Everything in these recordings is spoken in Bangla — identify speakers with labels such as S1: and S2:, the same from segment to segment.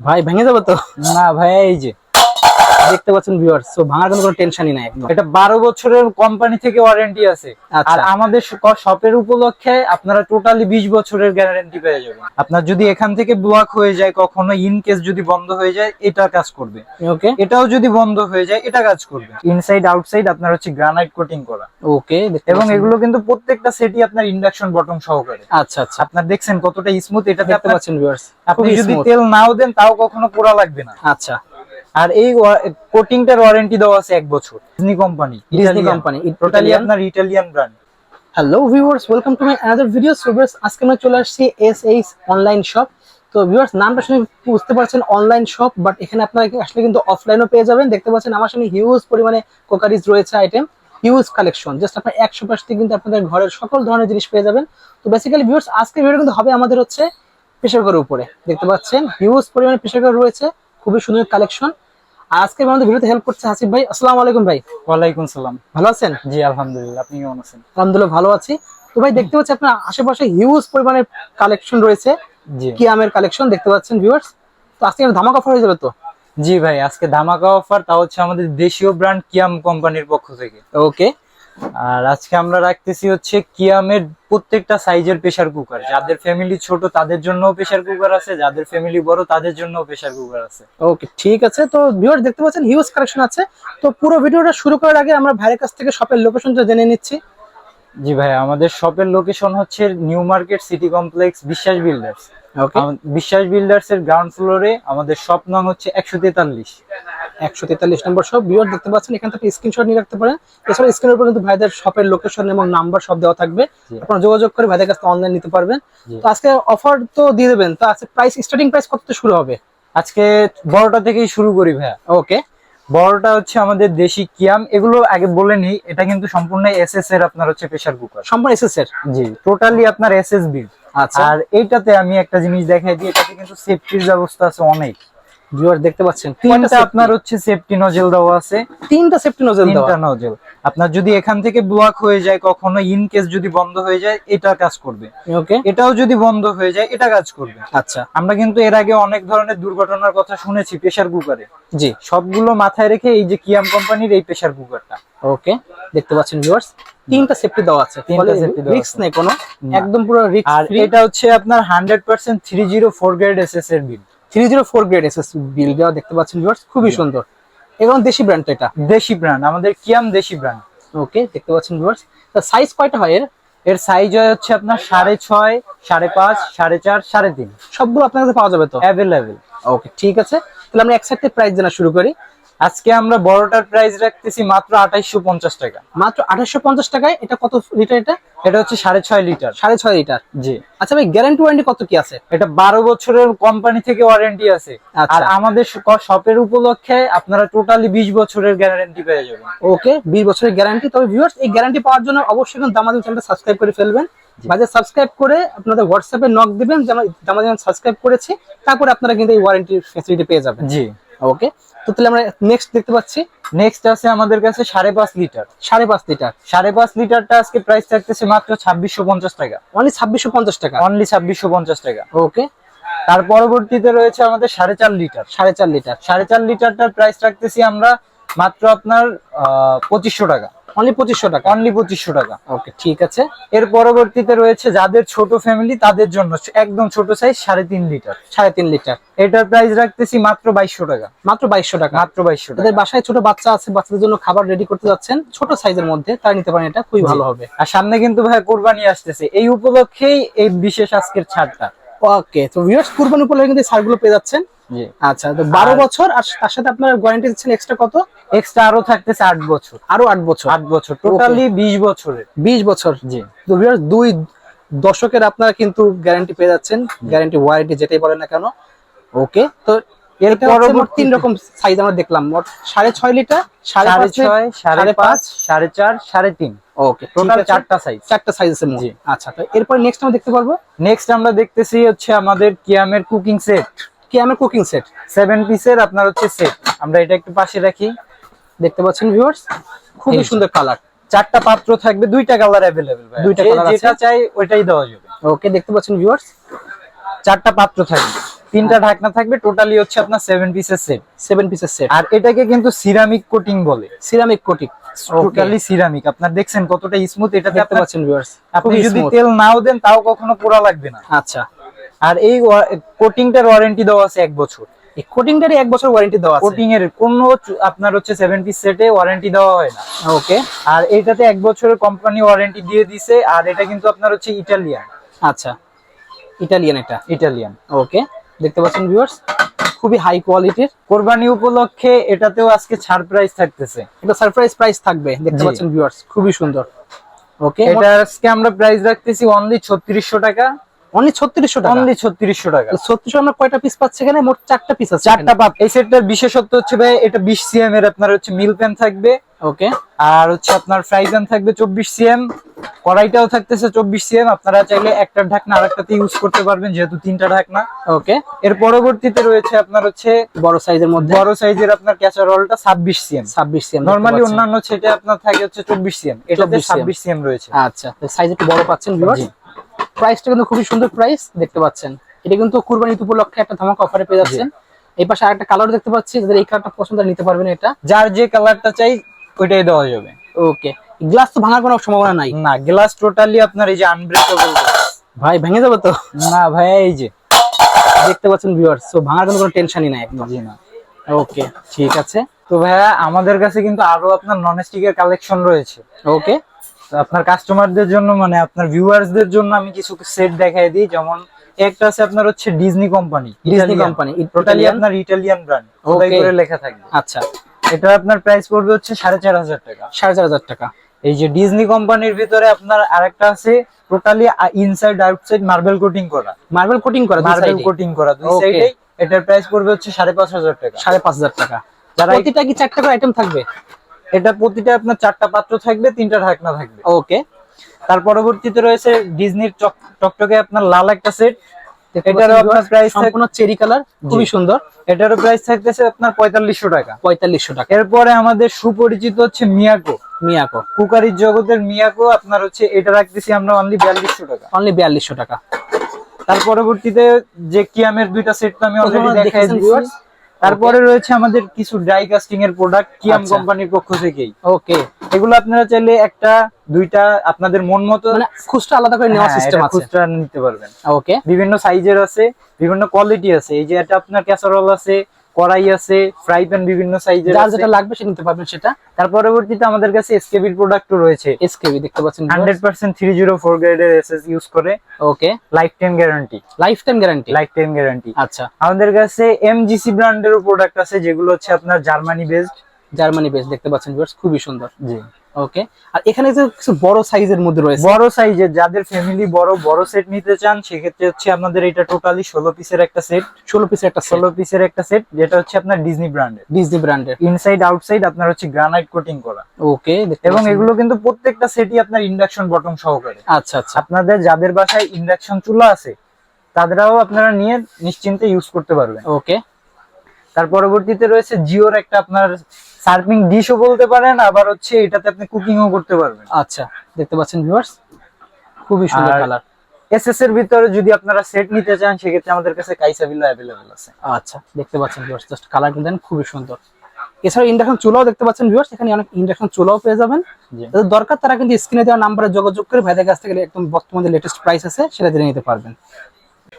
S1: ভাই ভেঙে যাবে তো?
S2: না ভাই এই যে।
S1: দেখতে পাচ্ছেন ভিউয়ার্স তো ভাঙার কোনো কোনো টেনশনই নাই একদম।
S2: এটা বারো বছরের কোম্পানি থেকে ওয়ারেন্টি আছে।
S1: আচ্ছা।
S2: আর আমাদের শপের উপলক্ষে আপনারা টোটালি বিশ বছরের গ্যারান্টি পেয়ে যাবেন। আপনার যদি এখান থেকে ব্লক হয়ে যায় কখনো ইন কেস যদি বন্ধ হয়ে যায় এটা কাজ করবে।
S1: ওকে
S2: এটাও যদি বন্ধ হয়ে যায় এটা কাজ করবে। ইনসাইড আউটসাইড আপনার হচ্ছে গ্রানাইট কোটিং করা।
S1: ওকে
S2: এবং এগুলো কিন্তু প্রত্যেকটা সেটই আপনার ইন্ডাকশন বটম সহকারে।
S1: আচ্ছা আচ্ছা।
S2: আপনার দেখছেন কতটা স্মুথ এটা
S1: দেখতে পাচ্ছেন ভিউয়ার্স
S2: আপনি যদি তেল নাও দেন তাও কখনো পোড়া লাগবে না।
S1: আচ্ছা।
S2: আর এই কোটিংটার ওয়ারেন্টি দেওয়া আছে এক বছর। Disney company
S1: Disney company
S2: totally আপনার Italian brand
S1: hello viewers welcome to my another video so viewers আজকে আমরা চলে আসছি এস এইচ অনলাইন শপ তো ভিউয়ার্স নামটা শুনে বুঝতে পারছেন অনলাইন শপ বাট এখানে আপনারা আসলে কিন্তু অফলাইনও পেয়ে যাবেন। দেখতে পাচ্ছেন আমার সামনে হিউজ পরিমাণে কোকারিজ রয়েছে আইটেম হিউজ কালেকশন জাস্ট আপনার একশো পার্সেন্ট কিন্তু আপনাদের ঘরের সকল ধরনের জিনিস পেয়ে যাবেন। তো বেসিক্যালি ভিউয়ার্স আজকে ভিডিও কিন্তু হবে আমাদের হচ্ছে প্রেশার কুকারের উপরে। দেখতে পাচ্ছেন হিউজ পরিমাণে প্রেশার কুকার রয়েছে খুবই সুন্দর কালেকশন আজকে আমাদের ভিডিওতে হেল্প করছে হাসিফ ভাই। আসসালামু আলাইকুম ভাই।
S2: ওয়ালাইকুম সালাম।
S1: ভালো আছেন?
S2: জি আলহামদুলিল্লাহ। আপনি কেমন আছেন?
S1: আলহামদুলিল্লাহ ভালো আছি। তো ভাই দেখতে পাচ্ছি আপনার আশেপাশে হিউজ পরিমাণে কালেকশন রয়েছে।
S2: জি।
S1: কিয়ামের কালেকশন দেখতে পাচ্ছেন ভিউয়ার্স তো আজকে ধামাকা অফার হয়ে যাবে তো?
S2: জি ভাই আজকে ধামাকা অফার তা হচ্ছে আমাদের দেশীয় ব্র্যান্ড কিয়াম কোম্পানির পক্ষ থেকে।
S1: ওকে
S2: আর আজকে আমরা রাখতেছি হচ্ছে কিয়ামের প্রত্যেকটা সাইজের প্রেসার কুকার যাদের ফ্যামিলি ছোট তাদের জন্য প্রেসার কুকার আছে যাদের ফ্যামিলি বড় তাদের জন্য প্রেসার কুকার আছে।
S1: ওকে ঠিক আছে। তো ভিউয়ার্স দেখতে পাচ্ছেন হিউজ কালেকশন আছে। তো পুরো ভিডিওটা শুরু করার আগে আমরা ভাইয়ের কাছ থেকে শপের লোকেশনটা জেনে নিচ্ছি।
S2: জি ভাই আমাদের শপের লোকেশন হচ্ছে new market city complex Biswas builders Biswas builders এর গ্রাউন্ড ফ্লোরে আমাদের শপ নং হচ্ছে একশো তেতাল্লিশ।
S1: একশো তেতাল্লিশ নম্বর শপ ভিউয়ার দেখতে পাচ্ছেন এখান থেকে স্ক্রিনশট নিয়ে রাখতে পারেন। এছাড়া স্ক্রিনের উপর কিন্তু ভাইদের শপের লোকেশন এবং নাম্বার সব দেওয়া থাকবে। আপনারা যোগাযোগ করে ভাইদের কাছে অনলাইন নিতে পারবেন। তো আজকে অফার তো দিয়ে দেবেন। তো আজকে প্রাইস স্টার্টিং প্রাইস কত শুরু হবে?
S2: আজকে বড়টা থেকেই শুরু করি ভাইয়া।
S1: ওকে
S2: বড়টা হচ্ছে আমাদের দেশি কিয়াম। এগুলো আগে বলে নিই এটা কিন্তু সম্পূর্ণ এসএস এর আপনার হচ্ছে প্রেসার কুকার
S1: সম্পূর্ণ এসএস এর?
S2: জি টোটালি আপনার এসএস বিল
S1: আচ্ছা।
S2: আর এইটাতে আমি একটা জিনিস দেখাই দিই এটাতে কিন্তু সেফটির ব্যবস্থা আছে অনেক।
S1: ভিউয়ার দেখতে পাচ্ছেন?
S2: তিনটা আপনার হচ্ছে সেফটি নজেল দেওয়া আছে।
S1: তিনটা সেফটি নোজেল দেওয়া।
S2: তিনটা নজেল আপনার যদি এখান থেকে ব্লক হয়ে যায় কখনো ইন কেস যদি বন্ধ হয়ে যায় এটা কাজ করবে।
S1: ওকে
S2: এটাও যদি বন্ধ হয়ে যায় এটা কাজ করবে।
S1: আচ্ছা।
S2: আমরা কিন্তু এর আগে অনেক ধরনের দুর্ঘটনার কথা শুনেছি প্রেসার কুকারে
S1: জি।
S2: সবগুলো মাথায় রেখে এই যে কিয়াম কোম্পানির এই প্রেসার কুকারটা
S1: ওকে দেখতে পাচ্ছেন ভিউয়ার্স তিনটা সেফটি দেওয়া আছে।
S2: তিনটা safety দেওয়া
S1: রিস্ক নেই কোনো। একদম পুরো রিস্ক
S2: আর এটা হচ্ছে আপনার hundred percent three zero four grade S S এর bill
S1: three zero four grade S S bill দেওয়া দেখতে পাচ্ছেন ভিউয়ার্স খুবই সুন্দর। এবং দেশি ব্র্যান্ড এটা।
S2: দেশি ব্র্যান্ড আমাদের কিয়াম দেশি ব্র্যান্ড
S1: ওকে দেখতে পাচ্ছেন ভিউয়ার্স সাইজ কয়টা হয় এর?
S2: এর সাইজ হয় হচ্ছে আপনার সাড়ে ছয় সাড়ে পাঁচ সাড়ে চার সাড়ে তিন।
S1: সবগুলো আপনার কাছে পাওয়া যাবে তো?
S2: অ্যাভেলেবেল
S1: ওকে ঠিক আছে। তাহলে আমরা এক সাইডে প্রাইস জানা শুরু করি।
S2: আজকে আমরা বড়টার প্রাইস রাখতেছি মাত্র আঠাইশো পঞ্চাশ টাকা।
S1: মাত্র আঠাশশো পঞ্চাশ টাকায়? এটা কত লিটার এটা?
S2: এটা হচ্ছে সাড়ে ছয় লিটার
S1: সাড়ে ছয় লিটার
S2: জি।
S1: আচ্ছা ভাই গ্যারান্টি ওয়ারেন্টি কত কি আছে?
S2: এটা বারো বছরের কোম্পানি থেকে ওয়ারেন্টি আছে।
S1: আচ্ছা।
S2: আর আমাদের শপের উপলক্ষে আপনারা টোটালি বিশ বছরের গ্যারান্টি পেয়ে যাবেন।
S1: ওকে বিশ বছরের গ্যারান্টি তবে ভিউয়ার্স এই গ্যারান্টি পাওয়ার জন্য অবশ্যই কিন্তু দামাদি চ্যানেলটা সাবস্ক্রাইব করে ফেলবেন। বাজার সাবস্ক্রাইব করে আপনাদের হোয়াটসঅ্যাপে নক দিবেন যে আমরা সাবস্ক্রাইব করেছি তারপরে আপনারা কিন্তু এই ওয়ারেন্টি ফ্যাসিলিটি পেয়ে যাবেন।
S2: জি।
S1: ওকে তো তাহলে আমরা নেক্সট দেখতে পাচ্ছি।
S2: নেক্সট আছে আমাদের কাছে সাড়ে পাঁচ লিটার।
S1: সাড়ে পাঁচ লিটার।
S2: সাড়ে পাঁচ লিটারটা আজকে প্রাইস থাকতেছে মাত্র ছাব্বিশশো পঞ্চাশ টাকা।
S1: অনলি ছাব্বিশশো পঞ্চাশ টাকা?
S2: অনলি ছাব্বিশশো পঞ্চাশ টাকা।
S1: ওকে
S2: তার পরবর্তীতে রয়েছে আমাদের সাড়ে চার লিটার।
S1: সাড়ে চার লিটার।
S2: সাড়ে চার লিটারটার প্রাইস রাখতেছি আমরা মাত্র আপনার পঁচিশশো টাকা।
S1: অনলি পঁচিশশো টাকা।
S2: অনলি পঁচিশশো টাকা।
S1: ওকে ঠিক আছে।
S2: এর পরবর্তীতে রয়েছে যাদের ছোট ফ্যামিলি তাদের জন্য একদম ছোট সাইজ সাড়ে তিন লিটার
S1: সাড়ে তিন লিটার
S2: এটার প্রাইস রাখতেছি মাত্র বাইশশো টাকা।
S1: মাত্র বাইশশো টাকা।
S2: মাত্র বাইশশো টাকা।
S1: বাসায় ছোট বাচ্চা আছে বাচ্চাদের জন্য খাবার রেডি করতে যাচ্ছেন ছোট সাইজের মধ্যে তারা নিতে পারেন এটা খুবই ভালো হবে।
S2: আর সামনে কিন্তু ভাই কোরবানি আসতেছে। এই উপলক্ষেই এই বিশেষ আজকের ছাড়টা।
S1: ওকে তো ভিউয়ার্স কুরবানি উপলক্ষে কিন্তু সারগুলো পেয়ে যাচ্ছেন। আচ্ছা তো বারো বছর আর তার সাথে আপনার ওয়ারেন্টি দিচ্ছেন এক্সট্রা কত?
S2: এক্সট্রা আরও থাকতেছে আট বছর।
S1: আরও আট বছর?
S2: আট বছর টোটালি বিশ বছরের।
S1: বিশ বছর?
S2: জি।
S1: তো দুই দশকের আপনারা কিন্তু গ্যারান্টি পেয়ে যাচ্ছেন। গ্যারান্টি ওয়ারেন্টি যেটাই বলেন না কেন? ওকে তো
S2: এর
S1: তিন রকম সাইজ আমরা দেখলাম। মোট সাড়ে ছয় লিটার সাড়ে
S2: ছয় সাড়ে পাঁচ সাড়ে চার সাড়ে তিন।
S1: ওকে
S2: টোটাল চারটা সাইজ
S1: চারটা সাইজ আছে
S2: জি।
S1: আচ্ছা তো এরপর নেক্সট আমরা দেখতে পারব?
S2: নেক্সট আমরা দেখতেছি হচ্ছে আমাদের কিয়ামের কুকিং সেট
S1: কি আমার কুকিং সেট
S2: সেভেন পিসের আপনার হচ্ছে সেট আমরা এটা একটু পাশে রাখি।
S1: দেখতে পাচ্ছেন ভিউয়ার্স খুবই সুন্দর কালার
S2: চারটা পাত্র থাকবে দুইটা কালার
S1: দুইটা আছে।
S2: যেটা চাই ওইটাই দেওয়া যাবে।
S1: ওকে দেখতে পাচ্ছেন ভিউয়ার্স
S2: চারটা পাত্র থাকবে। তিনটা ঢাকনা থাকবে টোটালি হচ্ছে আপনার সেভেন পিসের সেট
S1: সেভেন পিসের সেট
S2: আর এটাকে কিন্তু সিরামিক কোটিং বলে।
S1: সিরামিক কোটিং
S2: টোটালি সিরামিক আপনার দেখছেন কতটা স্মুথ এটাতে
S1: দেখতে পাচ্ছেন ভিউয়ার্স
S2: আপনি যদি তেল নাও দেন তাও কখনো পোড়া লাগবে না।
S1: আচ্ছা।
S2: আর এই কোটিংটার ওয়ারেন্টি দেওয়া আছে এক বছর।
S1: এই কোটিংটারই এক বছর ওয়ারেন্টি দেওয়া আছে?
S2: কোটিং এর কোনো আপনার হচ্ছে সেভেন পিস সেটে ওয়ারেন্টি দেওয়া হয় না।
S1: ওকে
S2: আর এটাতে এক বছরের কোম্পানি ওয়ারেন্টি দিয়ে দিছে আর এটা কিন্তু আপনার হচ্ছে ইটালিয়ান
S1: আচ্ছা। ইটালিয়ান এটা?
S2: ইটালিয়ান
S1: ওকে দেখতে পাচ্ছেন ভিউয়ার্স খুবই হাই কোয়ালিটির
S2: কোরবানি উপলক্ষে এটাতেও আজকে ছাড় প্রাইস থাকতেছে।
S1: এটা সারপ্রাইজ প্রাইস থাকবে দেখতে পাচ্ছেন ভিউয়ার্স খুবই সুন্দর। ওকে
S2: এটা আজকে আমরা প্রাইস রাখতেছি অনলি ছত্রিশশো টাকা।
S1: অনলি ছত্রিশশো টাকা।
S2: অনলি ছত্রিশশো টাকা।
S1: ছত্রিশশো আমরা কয়টা পিস পাচ্ছি এখানে? মোট চারটা পিস আছে
S2: চারটা পাপ এই সেটটার বিশেষত্ব হচ্ছে ভাই এটা বিশ সিএম এর আপনার হচ্ছে মিল প্যান থাকবে।
S1: ওকে
S2: আর হচ্ছে আপনার ফ্রাই প্যান থাকবে চব্বিশ সিএম কড়াইটাও থাকতেছে চব্বিশ সিএম আপনারা চাইলে একটা ঢাকনা আরেকটাতে ইউজ করতে পারবেন যেহেতু তিনটা ঢাকনা।
S1: ওকে
S2: এর পরবর্তীতে রয়েছে আপনার হচ্ছে
S1: বড় সাইজের মধ্যে?
S2: বড় সাইজের আপনার ক্যাচারোলটা ছাব্বিশ সিএম
S1: ছাব্বিশ সিএম
S2: নর্মালি অন্যান্য সেটে আপনার থাকে হচ্ছে চব্বিশ সিএম এটাতে
S1: 24 cm
S2: ছাব্বিশ সিএম রয়েছে।
S1: আচ্ছা সাইজ একটু বড় পাচ্ছেন ভিউয়ার্স। প্রাইসটা কিন্তু খুবই সুন্দর প্রাইস দেখতে পাচ্ছেন। এটা কিন্তু কুরবানি উপলক্ষে একটা ধামাকা অফারে পেয়ে যাচ্ছেন। এই পাশে আরেকটা কালার দেখতে পাচ্ছি যাদের এই কালারটা পছন্দ নিতে পারবেন এটা।
S2: যার যে কালারটা চাই ওইটাই দেওয়া যাবে।
S1: ওকে গ্লাস তো ভাঙার কোনো সম্ভাবনা নাই।
S2: না গ্লাস টোটালি আপনার এই যে আনব্রেকেবল
S1: ভাই ভেঙে যাবে তো?
S2: না ভাইয়া এই যে।
S1: দেখতে পাচ্ছেন ভিউয়ার্স তো ভাঙার কোনো টেনশনই নাই একদম।
S2: জি না।
S1: ওকে ঠিক আছে।
S2: তো ভাইয়া আমাদের কাছে কিন্তু আরও আপনার নন স্টিকের কালেকশন রয়েছে।
S1: ওকে
S2: আপনার কাস্টমারদের জন্য মানে আপনার ভিউয়ার্সদের জন্য আমি কিছু সেট দেখাই দিই। যেমন একটা আছে আপনার হচ্ছে Disney company
S1: Disney company
S2: totally আপনার ইটালিয়ান ব্র্যান্ড ওটাই করে লেখা থাকবে।
S1: আচ্ছা।
S2: এটা আপনার প্রাইস পড়বে হচ্ছে সাড়ে চার হাজার টাকা।
S1: সাড়ে চার হাজার টাকা।
S2: এই যে ডিজনি কোম্পানির ভিতরে আপনার আরেকটা আছে totally inside outside marble coating করা।
S1: মার্বেল কোটিং করা
S2: মার্বেল কোটিং করা দুই সাইডে এটার প্রাইস পড়বে হচ্ছে সাড়ে পাঁচ হাজার টাকা।
S1: সাড়ে পাঁচ হাজার টাকা। প্রতিটা কি চারটা করে আইটেম থাকবে?
S2: এটা প্রতিটা আপনার চারটা পাত্র থাকবে তিনটা ঢাকনা থাকবে।
S1: ওকে।
S2: তার পরবর্তীতে রয়েছে ডিজনির টকটকে আপনার লাল একটা সেট। এটারও আপনার প্রাইস
S1: সম্পূর্ণ চেরি কালার খুবই সুন্দর।
S2: এটারও প্রাইস থাকতেছে আপনার পঁয়তাল্লিশশো টাকা।
S1: পঁয়তাল্লিশশো টাকা।
S2: এরপরে আমাদের সুপরিচিত হচ্ছে মিয়াকো।
S1: মিয়াকো।
S2: কুকারির জগতের মিয়াকো আপনার হচ্ছে এটা রাখতেছি আমরা অনলি বিয়াল্লিশশো টাকা।
S1: অনলি বিয়াল্লিশশো টাকা।
S2: তার পরবর্তীতে যে কিয়ামের দুইটা সেট তো আমি অলরেডি দেখাই? তারপরে রয়েছে আমাদের কিছু ড্রাই কাস্টিং এর প্রোডাক্ট কিয়াম। কোম্পানির পক্ষ থেকেই।
S1: ওকে
S2: এগুলো আপনারা চাইলে একটা দুইটা আপনাদের মন মতো
S1: মানে খুচরা আলাদা করে নেওয়ার
S2: হ্যাঁ,
S1: সিস্টেম আছে।
S2: খুচরা নিতে পারবেন।
S1: ওকে
S2: বিভিন্ন সাইজের আছে বিভিন্ন কোয়ালিটি আছে। এই যে এটা আপনার ক্যাসারোল আছে কড়াই আছে ফ্রাই প্যান বিভিন্ন সাইজের আছে।
S1: যেটা লাগবে সে নিতে পারবেন সেটা।
S2: তার পরবর্তীতে আমাদের কাছে এসকেবির প্রোডাক্টও রয়েছে।
S1: এসকেবি দেখতে পাচ্ছেন
S2: hundred percent three zero four গ্রেডের এসএস ইউজ করে
S1: okay
S2: lifetime guarantee
S1: lifetime guarantee
S2: lifetime guarantee
S1: আচ্ছা।
S2: আমাদের কাছে এমজিসি ব্র্যান্ডেরও প্রোডাক্ট আছে যেগুলো হচ্ছে আপনার জার্মানি বেসড
S1: জার্মানি বেসড দেখতে পাচ্ছেন ভিউয়ার্স খুবই সুন্দর।
S2: জি।
S1: ওকে। আর এখানে যে কিছু বড় সাইজের মধ্যে রয়েছে।
S2: বড় সাইজের যাদের ফ্যামিলি বড় বড় সেট নিতে চান সেক্ষেত্রে হচ্ছে আমাদের এটা টোটালি ষোলো পিসের একটা সেট
S1: ষোলো পিসের একটা ষোলো
S2: ষোলো পিসের একটা সেট যেটা হচ্ছে আপনার ডিজনি ব্র্যান্ডের
S1: ডিজনি ব্র্যান্ডের
S2: ইনসাইড আউটসাইড আপনার হচ্ছে গ্রানাইট কোটিং করা।
S1: ওকে
S2: এবং এগুলো কিন্তু প্রত্যেকটা সেটই আপনার ইন্ডাকশন বটম সহকারে।
S1: আচ্ছা আচ্ছা।
S2: আপনাদের যাদের বাসায় ইন্ডাকশন চুলা আছে তাদেরও আপনারা নিয়ে নিশ্চিন্তে ইউজ করতে পারবেন।
S1: ওকে।
S2: তার পরবর্তীতে রয়েছে জিওর একটা আপনার সার্ভিং ডিশও বলতে পারেন আবার হচ্ছে এটাতে আপনি কুকিংও করতে পারবেন।
S1: আচ্ছা দেখতে পাচ্ছেন ভিউয়ার্স খুবই সুন্দর কালার
S2: এসএস এর ভিতরে যদি আপনারা সেট নিতে চান সেক্ষেত্রে আমাদের কাছে কাইসা কাইসাবিলো অ্যাভেলেবল আছে।
S1: আচ্ছা দেখতে পাচ্ছেন ভিউয়ার্স জাস্ট কালার কিন্তু দেন খুবই সুন্দর। এছাড়া ইন্ডাকশন চুলাও দেখতে পাচ্ছেন ভিউয়ার্স এখানে অনেক ইন্ডাকশন চুলাও পেয়ে যাবেন।
S2: জি।
S1: যাদের দরকার তারা কিন্তু স্ক্রিনে দেওয়া নাম্বারে যোগাযোগ করে ভাইদের কাছ থেকে একদম বর্তমানে লেটেস্ট প্রাইস আছে সেটা জেনে নিতে পারবেন।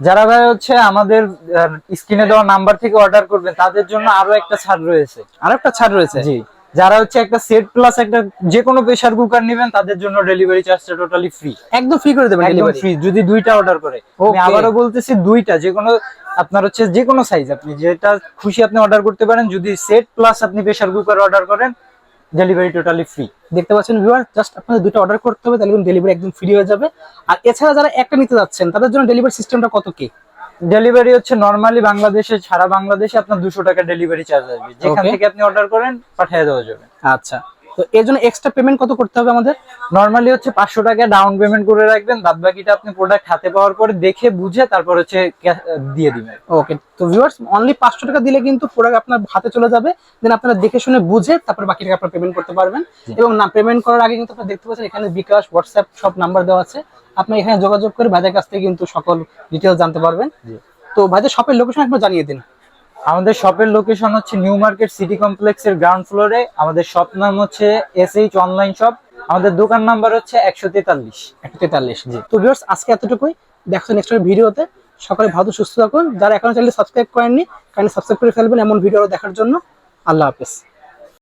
S2: যারা ভাই হচ্ছে আমাদের স্ক্রিনে দেওয়া নাম্বার থেকে অর্ডার করবেন তাদের জন্য আরও একটা ছাড় রয়েছে।
S1: আর একটা ছাড় রয়েছে?
S2: জি। যারা হচ্ছে একটা সেট প্লাস একটা যে কোনো প্রেসার কুকার নেবেন তাদের জন্য ডেলিভারি চার্জটা টোটালি ফ্রি
S1: একদম ফ্রি করে দেবেন
S2: একদম
S1: ডেলিভারি
S2: ফ্রি যদি দুইটা অর্ডার করে। আমি. আবারও বলতেছি দুইটা যে কোনো আপনার হচ্ছে যে কোনো সাইজ আপনি যেটা খুশি আপনি অর্ডার করতে পারেন যদি সেট প্লাস আপনি প্রেসার কুকার অর্ডার করেন ডেলিভারি টোটালি ফ্রি
S1: দেখতে পাচ্ছেন ভিউয়ার জাস্ট আপনাদের দুটো অর্ডার করতে হবে তাহলে কিন্তু ডেলিভারি একদম ফ্রি হয়ে যাবে। আর এছাড়া যারা একটা নিতে যাচ্ছেন তাদের জন্য ডেলিভারি সিস্টেমটা কত কি?
S2: ডেলিভারি হচ্ছে নর্মালি বাংলাদেশে সারা বাংলাদেশে আপনার দুশো টাকা ডেলিভারি চার্জ আসবে। যেখান থেকে আপনি অর্ডার করেন পাঠিয়ে দেওয়া যাবে।
S1: আচ্ছা। তো এর জন্য এক্সট্রা পেমেন্ট কত করতে হবে আমাদের?
S2: নরমালি হচ্ছে পাঁচশো টাকা ডাউন পেমেন্ট করে রাখবেন বাদ বাকিটা আপনি প্রোডাক্ট হাতে পাওয়ার পরে দেখে বুঝে তারপর হচ্ছে দিয়ে দিবেন।
S1: ওকে তো ভিউয়ার্স অনলি পাঁচশো টাকা দিলে কিন্তু প্রোডাক্ট আপনার হাতে চলে যাবে দেন আপনারা দেখে শুনে বুঝে তারপর বাকি টাকা আপনারা পেমেন্ট করতে পারবেন। এবং না পেমেন্ট করার আগে কিন্তু আপনারা দেখতে পাচ্ছেন এখানে বিকাশ হোয়াটসঅ্যাপ সব নাম্বার দেওয়া আছে। আপনি এখানে যোগাযোগ করে ভাইদের কাছ থেকে কিন্তু সকল ডিটেলস জানতে পারবেন। তো ভাইদের শপের লোকেশন একবার জানিয়ে দিন।
S2: আমাদের শপের লোকেশন হচ্ছে নিউ মার্কেট সিটি কমপ্লেক্সের গ্রাউন্ড ফ্লোরে আমাদের শপ নাম হচ্ছে এস এইচ অনলাইন শপ আমাদের দোকান নাম্বার হচ্ছে একশো তেতাল্লিশ।
S1: একশো তেতাল্লিশ জি। তো ভিউর্স আজকে এতটুকুই। দেখো নেক্সট ভিডিওতে। সকালে ভালো সুস্থ থাকুন। যারা এখনও চ্যানেল সাবস্ক্রাইব করেননি কাইন্ডলি সাবস্ক্রাইব করে ফেলবেন এমন ভিডিও দেখার জন্য। আল্লাহ হাফেজ।